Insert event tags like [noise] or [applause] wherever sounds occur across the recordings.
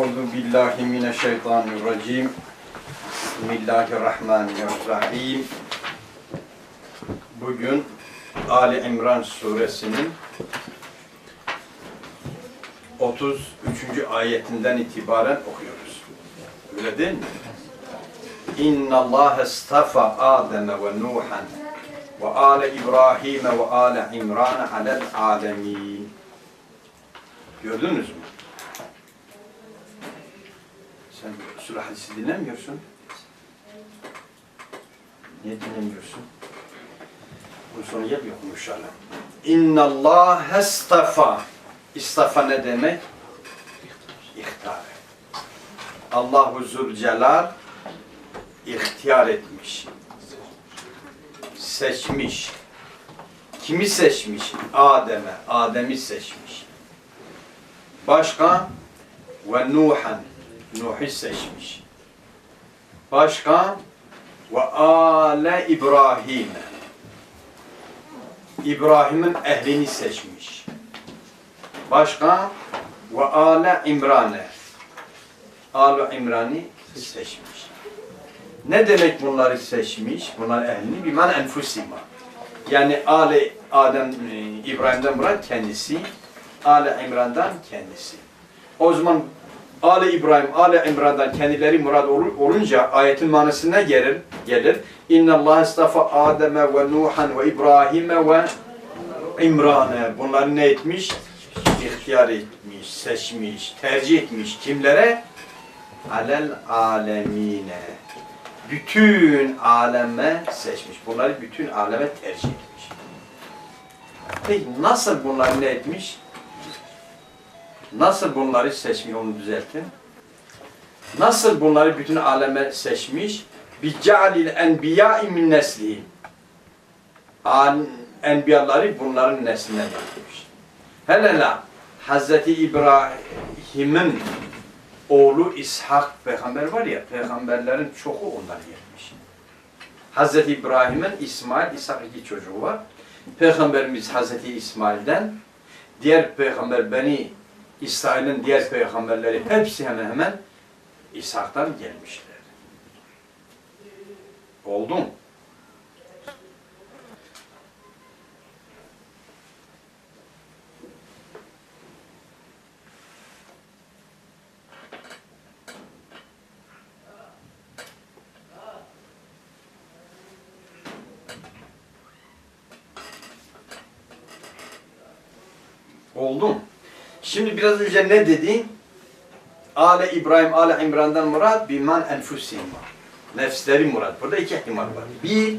Euzu billahi mineşşeytanirracim. Bismillahirrahmanirrahim. Bugün Ali İmran suresinin 33. ayetinden itibaren okuyoruz. Öyle değil mi? İnna Allah estafa Adem ve Nuhan ve ale İbrahim ve ale İmran alel alemin. Gördünüz mü? Sen sure hadisi dinlemiyorsun. Niye dinlemiyorsun? Bu sonu yap yok inşallah. İnna Allah estafa. İstafa ne demek? İhtar. Allahu Zülcelal ihtiyar etmiş. Seçmiş. Kimi seçmiş? Adem'e. Adem'i seçmiş. Başka? Ve Nuhan. Nuh'u seçmiş. Başka? Ve ale İbrahim'e. İbrahim'in ehlini seçmiş. Başka? Ve ale İmran'e. Alu İmran'ı seçmiş. Ne demek bunları seçmiş? Bunlar ehlini bir man enfusima. Yani Ale Adem e, İbrahim'den murat kendisi, Ale İmran'dan kendisi. O zaman Ale İbrahim, Ale İmran'dan kendileri murad ol- olunca ayetin manası ne gelir? Gelir. İnna Allah estafa Adem'e ve Nuhan ve İbrahim'e ve İmran'e. Bunları ne etmiş? İhtiyar etmiş, seçmiş, tercih etmiş. Kimlere? Alel alemine. Bütün aleme seçmiş. Bunları bütün aleme tercih etmiş. Peki nasıl bunları ne etmiş? Nasıl bunları seçmiş onu düzeltin. Nasıl bunları bütün aleme seçmiş? Bicalil enbiya'i min neslihi. Enbiyaları bunların neslinden yapmış. Hele la Hazreti İbrahim'in oğlu İshak peygamber var ya, peygamberlerin çoğu ondan gelmiş. Hazreti İbrahim'in İsmail, İshak iki çocuğu var. Peygamberimiz Hazreti İsmail'den, diğer peygamber Beni İsrail'in diğer peygamberleri hepsi hemen hemen İshak'tan gelmişler. Oldu mu? Oldu mu? Şimdi biraz önce ne dedi? Ale İbrahim, Ale İmran'dan murad biman enfusihim. Nefsleri murad. Burada iki ihtimal var. Bir,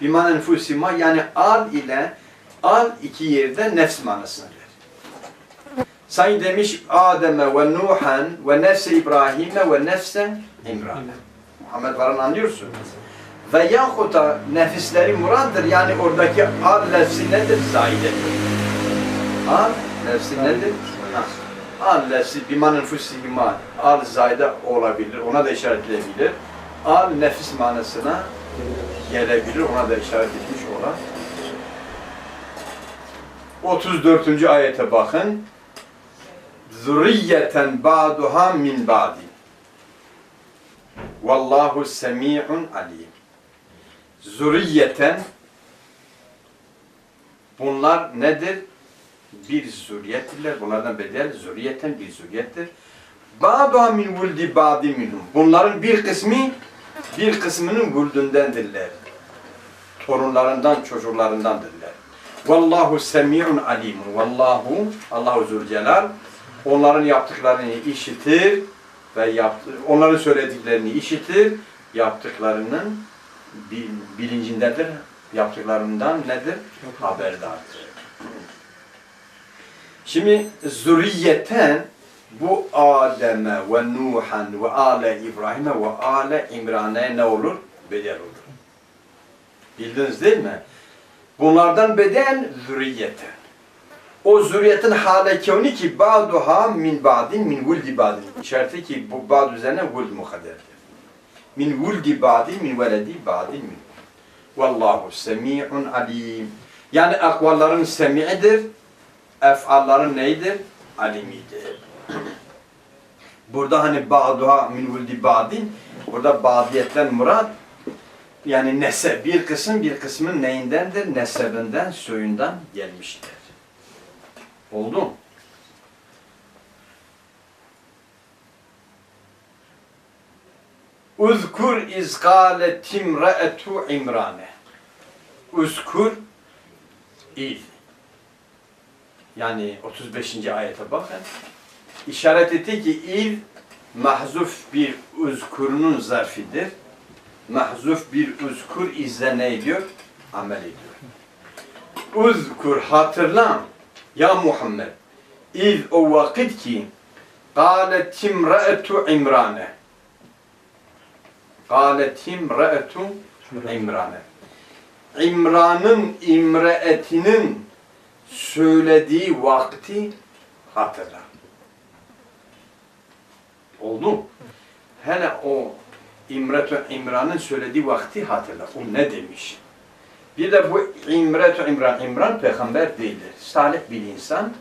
biman enfusihim yani al ile al iki yerde nefs manasını verir. Sayın demiş Adem'e ve Nuhan ve nefse İbrahim'e ve nefse İmran'e. Muhammed Varan anlıyorsun. Ve yahut da nefisleri muraddır. Yani oradaki al nefsi nedir? Zaidedir. Al nefsi nedir? Al nefsi biman enfusihima al zayda olabilir. Ona da işaret edebilir. Al nefis manasına gelebilir. Ona da işaret etmiş olan. 34. ayete bakın. Zürriyeten ba'duha min ba'di. Vallahu semi'un alim. Zürriyeten bunlar nedir? Bir zürriyettirler. Bunlardan bedel zürriyetten bir zürriyettir. Ba'da min vuldi ba'di minhum. Bunların bir kısmı bir kısmının vuldundendirler. Torunlarından, çocuklarındandırlar. Vallahu semi'un alimun. Vallahu Allahu Zülcelal onların yaptıklarını işitir ve yaptı, onların söylediklerini işitir, yaptıklarının bil- bilincindedir. Yaptıklarından nedir? Haberdardır. Şimdi zürriyeten bu Adem'e ve Nuhan ve Ale İbrahim'e ve Ale İmran'e ne olur? Bedel olur. Bildiniz değil mi? Bunlardan bedel zürriyeten. O zürriyetin hale kevni ki ba'duha min ba'din min vuldi ba'din. İşareti ki bu ba'd üzerine vuld mukadderdir. Min vuldi ba'din min veledi ba'din min. Vallahu semi'un alim. Yani akvalların semi'idir efalların neydir? Alimidir. Burada hani ba'duha min vuldi ba'din. Burada ba'diyetten murat yani nesep bir kısım bir kısmın neyindendir? Nesebinden, soyundan gelmiştir. Oldu mu? Uzkur iz kâlet imra'etu imrane. Uzkur il Yani 35. ayete bakın. İşaret etti ki il mahzuf bir uzkurunun zarfidir. Mahzuf bir uzkur izle ne ediyor? Amel ediyor. Uzkur hatırla ya Muhammed. İz o vakit ki قالت امرأة عمران قالت امرأة İmran'e. İmran'ın imreetinin söylediği vakti hatırla. Oldu mu? Hele o İmretu İmran'ın söylediği vakti hatırla. O ne demiş? Bir de bu İmretu İmran, İmran peygamber değildir. Salih bir insan.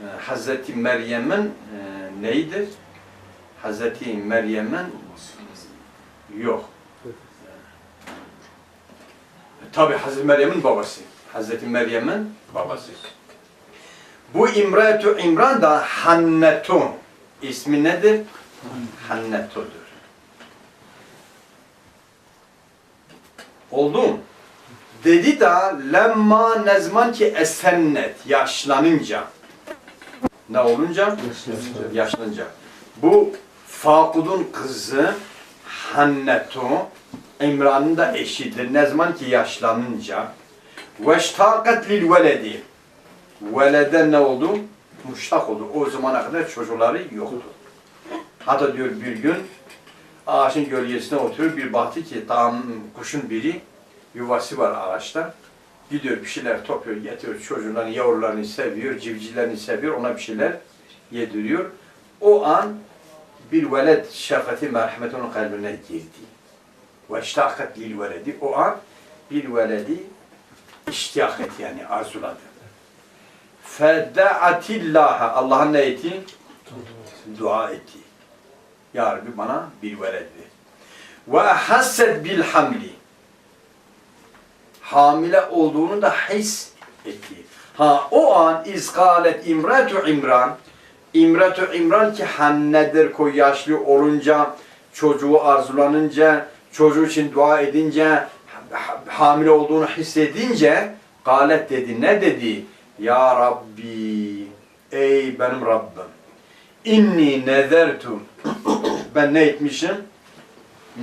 Ee, Hazreti Meryem'in e, neydir? Hazreti Meryem'in yok. Tabi Hazreti Meryem'in babası. Hazreti Meryem'in babası. Bu İmretu İmran da Hannetun. İsmi nedir? Hannetu'dur. Oldu mu? Dedi da lemma ne zaman ki esennet yaşlanınca ne olunca? Yaşlanınca. Bu Fakud'un kızı Hannetu İmran'ın da eşidir. Ne zaman ki yaşlanınca veştakat lil veledi velede ne oldu? Muştak oldu. O zamana kadar çocukları yoktu. Hatta diyor bir gün ağaçın gölgesine oturuyor bir baktı ki tam kuşun biri yuvası var ağaçta. Gidiyor bir şeyler topluyor, getiriyor çocuğların yavrularını seviyor, civcivlerini seviyor, ona bir şeyler yediriyor. O an bir veled şefkati merhameti onun kalbine girdi. Ve iştakat lil veledi. O an bir veledi iştiyak etti yani arzuladı. Fedda'atillaha Allah'ın ne etti? Dua etti. Ya Rabbi bana bir veled ver. Ve hasset bil hamli. Hamile olduğunu da his etti. Ha o an izgalet imratu imran İmratu İmran ki hannedir koy yaşlı olunca, çocuğu arzulanınca, çocuğu için dua edince, hamile olduğunu hissedince, galet dedi. Ne dedi? Ya Rabbi, ey benim Rabbim, inni nezertu, [coughs] ben ne etmişim?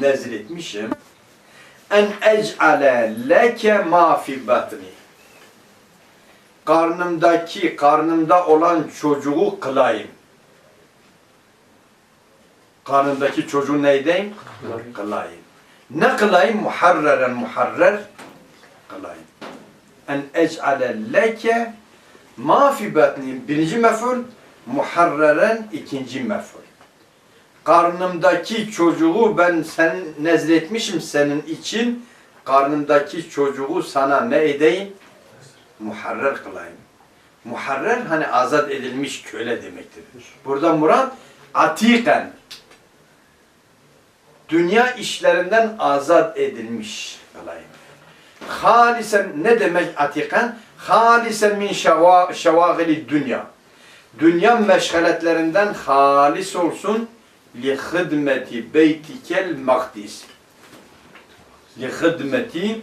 Nezir etmişim. En ec'ale leke ma fi batni karnımdaki, karnımda olan çocuğu kılayım. Karnımdaki çocuğu neydeyim? Kılayım. Ne kılayım? Muharreren muharrer kılayım. En ec'ale leke ma fi. Birinci mef'ul, muharreren ikinci mef'ul. Karnımdaki çocuğu ben sen nezletmişim senin için. Karnımdaki çocuğu sana ne edeyim? muharrer kılayım. Muharrer hani azat edilmiş köle demektir. Burada murat atiken dünya işlerinden azat edilmiş kılayım. Halisen ne demek atiken? Halisen min şeva, şevagili dünya. Dünya meşgaletlerinden halis olsun li hidmeti beytikel makdis. Li hidmeti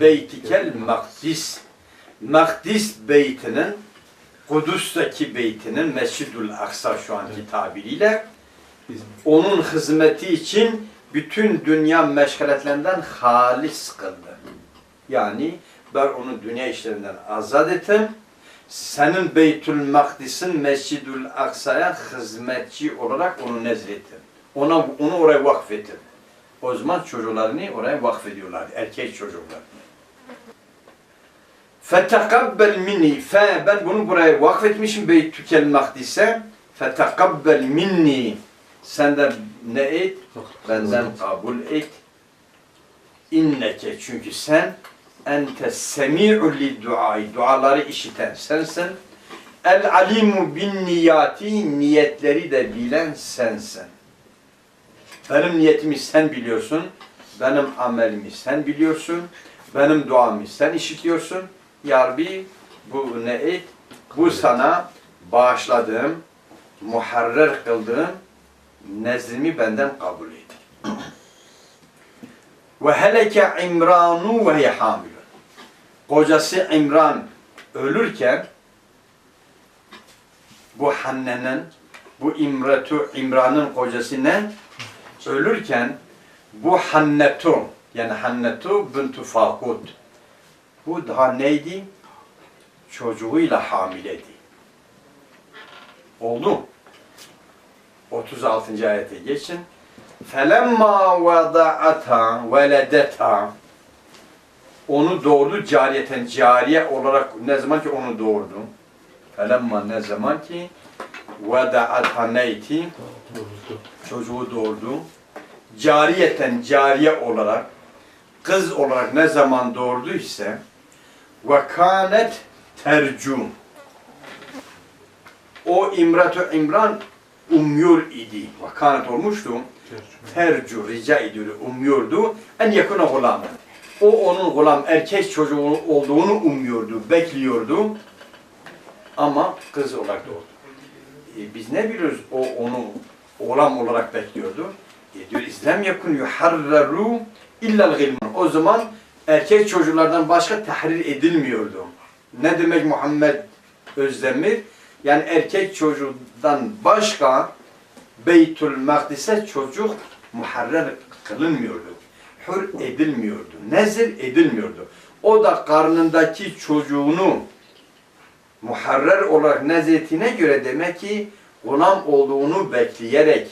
beytikel makdis. Makdis beytinin, Kudüs'teki beytinin, Mescidül Aksa şu anki tabiriyle, onun hizmeti için bütün dünya meşgaletlerinden halis kıldı. Yani ben onu dünya işlerinden azat ettim. Senin Beytül Makdis'in Mescidül Aksa'ya hizmetçi olarak onu nezrettim. Ona, onu oraya vakfettim. O zaman çocuklarını oraya vakfediyorlar, erkek çocuklar. Fetekabbel minni. Fe ben bunu buraya vakfetmişim Beytükel Makdis'e. Fetekabbel minni. Senden ne et? Benden kabul et. İnneke çünkü sen ente semi'u li duayı. Duaları işiten sensin. El alimu bin niyati niyetleri de bilen sensin. Benim niyetimi sen biliyorsun. Benim amelimi sen biliyorsun. Benim duamı sen işitiyorsun. Ya Rabbi bu ne et? Bu sana bağışladığım, muharrer kıldığım nezdimi benden kabul et. [clears throat] Ve heleke İmranu ve hamilun. Kocası İmran ölürken bu Hanne'nin, bu İmretu, İmran'ın kocası? Ölürken bu Hannetu, yani Hannetu bintu Fakut. Bu daha neydi? Çocuğuyla hamileydi. Oldu. 36. ayete geçin. Felemma vada'ata veledeta onu doğurdu cariyeten cariye olarak ne zaman ki onu doğurdu. Felemma ne zaman ki vada'ata neyti çocuğu doğurdu. Cariyeten cariye olarak kız olarak ne zaman doğurdu ise ve kanet tercum o İmratu İmran umuyor idi. Vakanet olmuştu. Tercu rica ediyordu, umuyordu. En yakına gulam. O onun gulam erkek çocuğu olduğunu umuyordu, bekliyordu. Ama kız olarak doğdu. E, biz ne biliyoruz o onu oğlan olarak bekliyordu. E, diyor İslam yakun yuharraru illal gilman. O zaman erkek çocuklardan başka tahrir edilmiyordu. Ne demek Muhammed Özdemir? Yani erkek çocuğundan başka Beytül Makdis'e çocuk muharrer kılınmıyordu. Hür edilmiyordu. Nezir edilmiyordu. O da karnındaki çocuğunu muharrer olarak nezetine göre demek ki gulam olduğunu bekleyerek,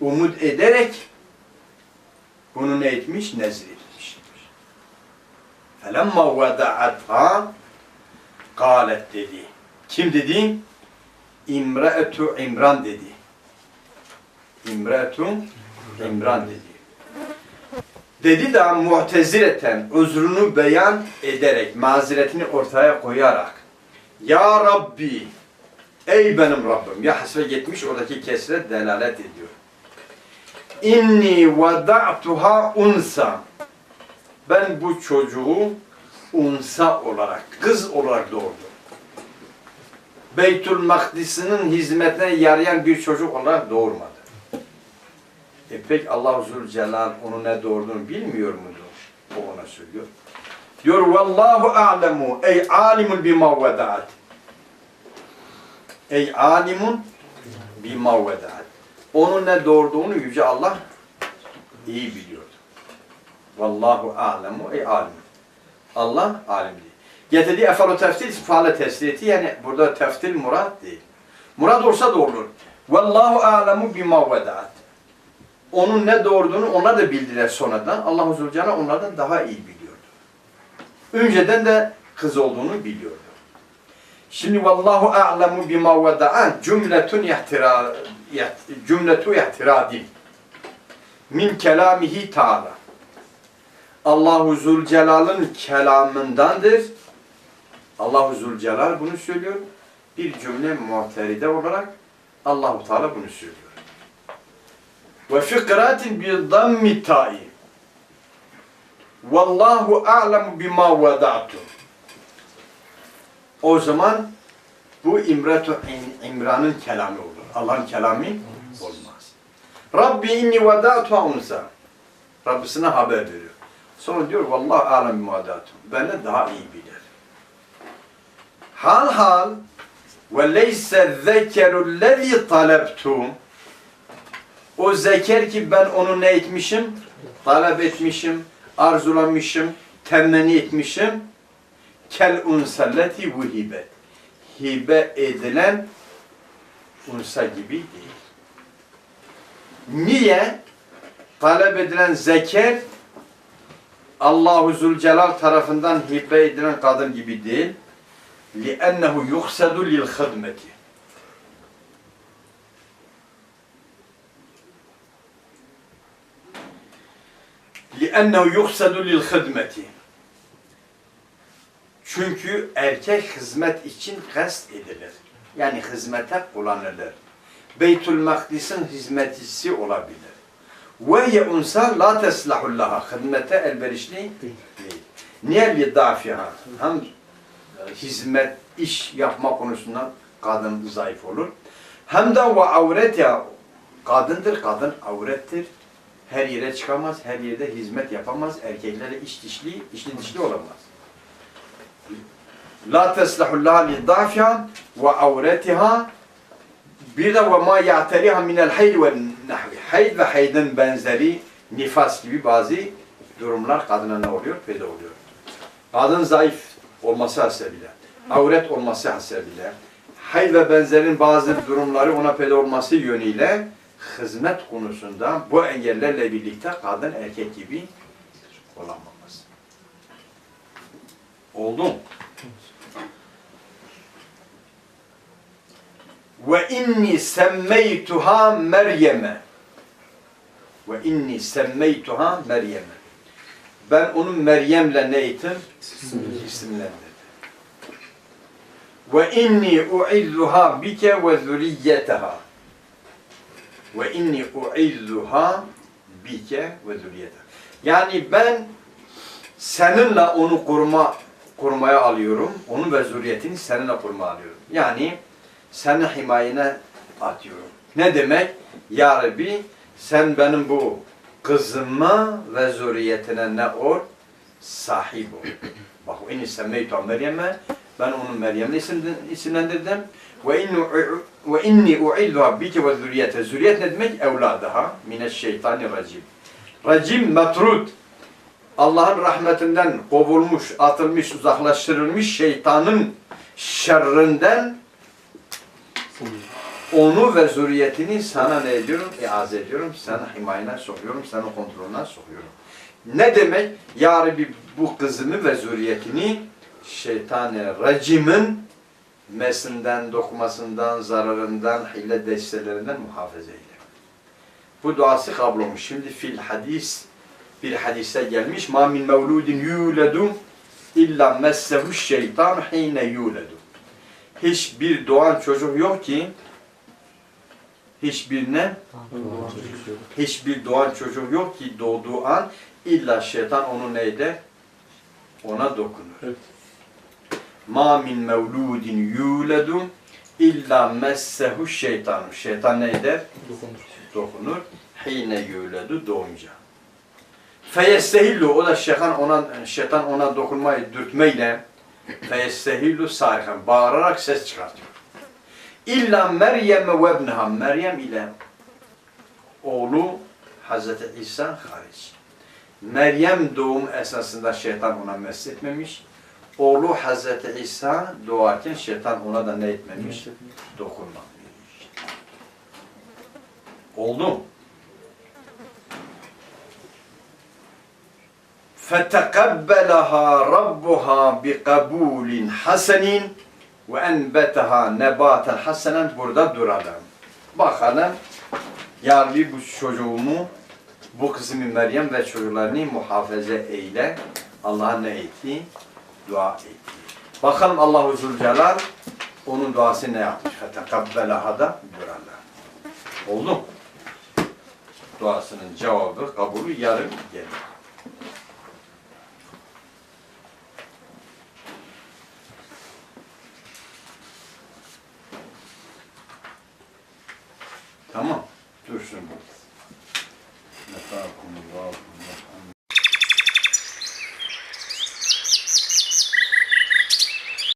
umut ederek bunu ne etmiş? Nezir etmiş. فَلَمَّا وَدَعَتْهَا قَالَتْ dedi. Kim dedi? İmre'etu İmran dedi. İmre'etu İmran dedi. Dedi de muhtezileten özrünü beyan ederek, mazeretini ortaya koyarak Ya Rabbi Ey benim Rabbim. Ya hasbe gitmiş oradaki kesre delalet ediyor. İnni vada'tuha unsa. Ben bu çocuğu unsa olarak, kız olarak doğurdum. Beytül Makdis'inin hizmetine yarayan bir çocuk olarak doğurmadı. E pek Allah Zülcelal onu ne doğurduğunu bilmiyor mudur? O ona söylüyor. Diyor vallahu a'lemu ey alimun bima vedaat. Ey alimun bima vedaat. Onun ne doğurduğunu yüce Allah iyi biliyordu. Vallahu a'lemu ey alim. Allah alim değil. Getirdiği efalu tefsir faale tesiriyeti yani burada tefsir murad değil. Murad olsa da olur. Vallahu a'lemu bima vedaat. Onun ne doğurduğunu onlar da bildiler sonradan. Allah Zülcelal onlardan daha iyi biliyordu. Önceden de kız olduğunu biliyordu. Şimdi vallahu a'lemu bima veda'a cümletun yahtira cümletu yahtiradin min kelamihi ta'ala. Allahu Zülcelal'ın kelamındandır. Allahu Zülcelal bunu söylüyor. Bir cümle muhteride olarak Allahu Teala bunu söylüyor. Ve fikratin bi dammi ta'i. Vallahu a'lemu bima vada'tu. O zaman bu İmratu İmran'ın kelamı olur. Allah'ın kelamı olmaz. Rabbi inni vada'tu unsa. Rabbisine haber veriyor. Sonra diyor vallahu alem vada'tu. Benden daha iyi bilir. Hal hal ve leyse zekeru lezi talebtu. O zeker ki ben onu ne etmişim? Talep etmişim, arzulamışım, temenni etmişim. Kel unsalleti vuhibe. Hibe edilen unsa gibi değil. Niye? Talep edilen zeker Allahu Zülcelal tarafından hibe edilen kadın gibi değil. لِأَنَّهُ يُخْسَدُ لِلْخَدْمَةِ لِأَنَّهُ يُخْسَدُ لِلْخَدْمَةِ Çünkü erkek hizmet için kast edilir. Yani hizmete kullanılır. Beytül Makdis'in hizmetçisi olabilir. Ve ye unsa la teslahullaha. Hizmete elverişli değil. Niye li dafiha? Hem hizmet, iş yapma konusunda kadın zayıf olur. Hem de ve avret ya kadındır, kadın avrettir. Her yere çıkamaz, her yerde hizmet yapamaz. Erkeklere iş dişli, işli dişli olamaz. La teslahu laha li dafiha ve avretiha bir de ve ma ya'teriha minel hayd ve nahvi. Hayd ve haydın benzeri nifas gibi bazı durumlar kadına ne oluyor? Peyda oluyor. Kadın zayıf olması hasebiyle, avret olması hasebiyle, hayd ve benzerin bazı durumları ona peyda olması yönüyle hizmet konusunda bu engellerle birlikte kadın erkek gibi olamamız. Oldu mu? Ve inni semmeytuha Meryem'e. Ve inni semmeytuha Meryem'e. Ben onu Meryem'le ne ettim? İsimlendirdim. Ve inni uizzuha bike ve zürriyeteha. Ve inni uizzuha bike ve zürriyeteha. Yani ben seninle onu koruma korumaya alıyorum. Onun ve zürriyetini seninle korumaya alıyorum. Yani seni himayene atıyorum. Ne demek? Ya Rabbi sen benim bu kızıma ve zürriyetine ne ol? Sahip ol. Bak inni semmeytu Meryem'e ben onu Meryem'le isim- isimlendirdim. Ve inni ve inni u'idhuha bike ve zürriyete. Zürriyet ne demek? Evladaha mineşşeytanirracim. Racim metrud. Allah'ın rahmetinden kovulmuş, atılmış, uzaklaştırılmış şeytanın şerrinden onu ve zürriyetini sana ne ediyorum? İaz ediyorum. Sana himayene sokuyorum. Sana kontrolüne sokuyorum. Ne demek? Ya Rabbi bu kızımı ve zürriyetini şeytan racimin mesinden, dokumasından, zararından, hile destelerinden muhafaza eyle. Bu duası kabul olmuş. Şimdi fil hadis bir hadise gelmiş. Ma min mevludin yuledu illa messehu şeytan hine yuledu. Hiçbir doğan çocuk yok ki hiçbirine hiçbir doğan çocuk yok ki doğduğu an illa şeytan onu neyde? Ona dokunur. Evet. Ma min mevludin yuledu illa messehu şeytan. Şeytan ne eder? Dokunur. Dokunur. Hine yuledu doğunca. Feyestehillu o da şeytan ona şeytan ona dokunmayı dürtmeyle feyestehillu sarihan bağırarak ses çıkartıyor. İlla Meryem ve ibneha Meryem ile oğlu Hazreti İsa hariç. Meryem doğum esasında şeytan ona mesletmemiş. Oğlu Hazreti İsa doğarken şeytan ona da ne etmemiş? Dokunmamış. Oldu mu? فَتَقَبَّلَهَا رَبُّهَا بِقَبُولٍ حَسَنٍ ve enbetaha nebaten hasenen burada duralım. Bakalım Yarbi bu çocuğumu bu kısmı Meryem ve çocuklarını muhafaza eyle. Allah'a ne etti? Dua etti. Bakalım Allahu Zülcelal onun duası ne yapmış? Fetekabbelaha da duralım. Oldu mu? Duasının cevabı, kabulü yarın gelir. Come on.